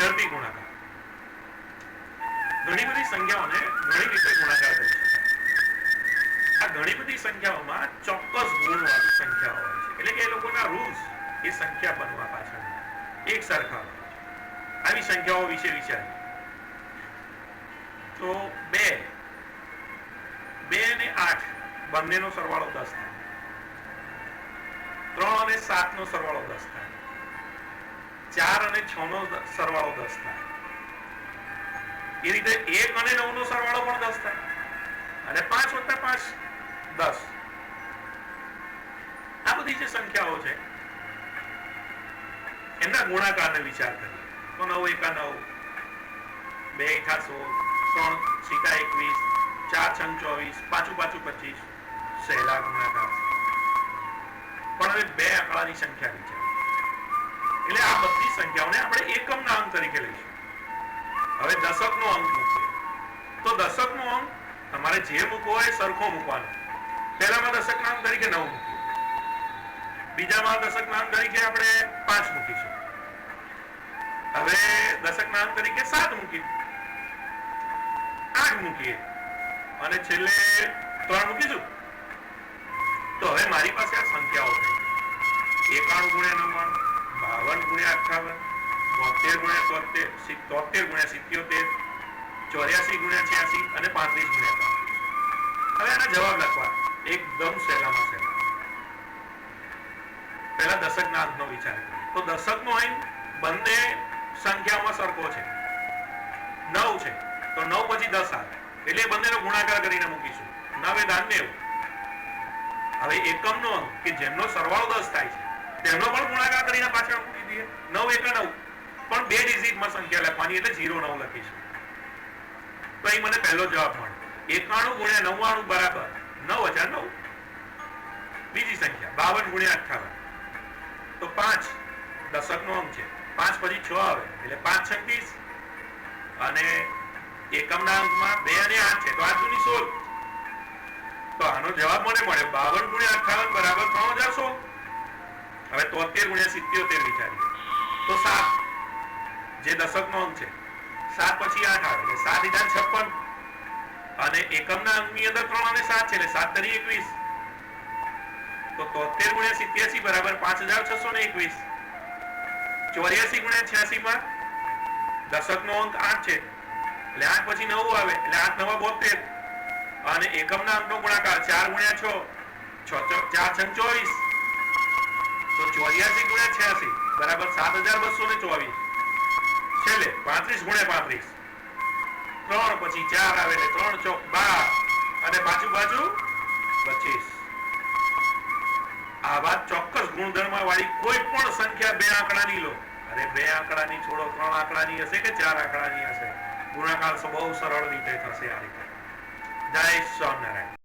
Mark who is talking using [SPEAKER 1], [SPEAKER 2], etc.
[SPEAKER 1] ઝડપી સંખ્યાઓ વિશે વિચારીએ. તો બે. બે અને આઠ. બંનેનો સરવાળો દસ થાય. ત્રણ અને સાત નો સરવાળો દસ થાય. ચાર અને છ નો સરવાળો દસ થાય. એ રીતે એક અને નવ નો સરવાળો પણ દસ થાય. અને પાંચ વત્તા પાંચ દસ. આ બધી જે સંખ્યાઓ છે, એમના ગુણાકારને વિચાર કરીએ. તો નવ એકા નવ, બે એકા સોળ ત્રણ સીતા એકવીસ, ચાર છંગ ચોવીસ, પાછું પાછું પચીસ સહેલા ગુણાકાર. પણ હવે બે આંકડાની સંખ્યા વિચાર એટલે આ બધી સંખ્યાઓને આપણે એકમના અંક તરીકે લઈશું. હવે દશકનો અંક મૂકીએ. તો દશકનો અંક તમારે જે મૂકવો હોય સરખો મૂકવાનો. પહેલામાં દશકના અંક તરીકે નવ મૂકીએ. બીજામાં દશકના અંક તરીકે આપણે પાંચ મૂકીશું. હવે દશકના અંક તરીકે સાત મૂકીએ. આઠ મૂકીએ. અને છેલ્લે ત્રણ મૂકીશું. તો હવે મારી પાસે આ સંખ્યાઓ ગઈ. એકાણું ગુણ્યા નવ્વાણું. બાવન ગુણ્યા અઠાવન બોતેર ગુણ્યા તોતેર તોતેર ગુણ્યા સિત્યોતેર ચોર્યાસી ગુણ્યા છ્યાસી અને પાંત્રીસ ગુણ્યા પાંત્રીસ હવે આના જવાબ લખવા. એકદમ સહેલામાં સહેલા. પહેલા દશકના અંકનો વિચાર તો તો દશકનો અંક બંને સંખ્યામાં સરખો છે. નવ છે. તો નવ પછી દસ આવે. એટલે બંનેનો ગુણાકાર કરીને મૂકીશું. નવે દાન નેવું હવે એકમનો અંક કે જેમનો સરવાળો દસ થાય છે તેમનો પણ ગુણાકાર કરીને પાછળ મૂકી દઈએ નવ એકા નવ. પણ બે ડિજિટમાં સંખ્યા લખવાની એટલે ઝીરો નવ લખીશું તો અહીં મને પહેલો જવાબ મળે એકાણું ગુણ્યા નવ્વાણું બરાબર. નવ હજાર નવ. બીજી સંખ્યા, બાવન ગુણ્યા અઠાવન. તો પાંચ દશકનો અંક છે. પાંચ પછી છ આવે, એટલે પાંચ છત્રીસ અને એકમના અંકમાં બે અને આઠ છે. તો આઠ દુની સોળ. તો આનો જવાબ મને મળે બાવન ગુણ્યા અઠાવન તોતેર ગુણ્યા સિત્યોતેર વિચારીએ. તો સાત, જે દશકનો અંક છે, સાત પછી આઠ આવે, એટલે સાત હજાર છપ્પન. અને એકમના અંકની અંદર ત્રણ અને સાત છે, એટલે સાત તરી એકવીસ. તો તોતેર ગુણ્યા સિત્યાસી બરાબર પાંચ હજાર છસો ને એકવીસ. ચોર્યાસી ગુણ્યા છ્યાસી માં દશકનો અંક આઠ છે, એટલે આઠ પછી નવું આવે, એટલે આઠ, નવા બોતેર અને એકમના અંકનો ગુણાકાર ચાર ગુણ્યા છ ચાર છ ચોવીસ. ચોર્યાસી ગુણ્યા છ્યાસી, બરાબર સાત હજાર બસો ને ચોવીસ. છેલ્લે પાંત્રીસ ગુણ્યા પાંત્રીસ. ત્રણ પછી ચાર આવે એટલે ત્રણ ચોક બાર. અને પાછું પાછું પચીસ. આવા ચોક્કસ ગુણધર્મ વાળી કોઈ પણ સંખ્યા બે આંકડાની લો. અરે બે આંકડાની છોડો, ત્રણ આંકડાની હશે કે ચાર આંકડાની હશે? ગુણાકાર બહુ સરળ રીતે થશે આ રીતે. જય સ્વામિનારાયણ.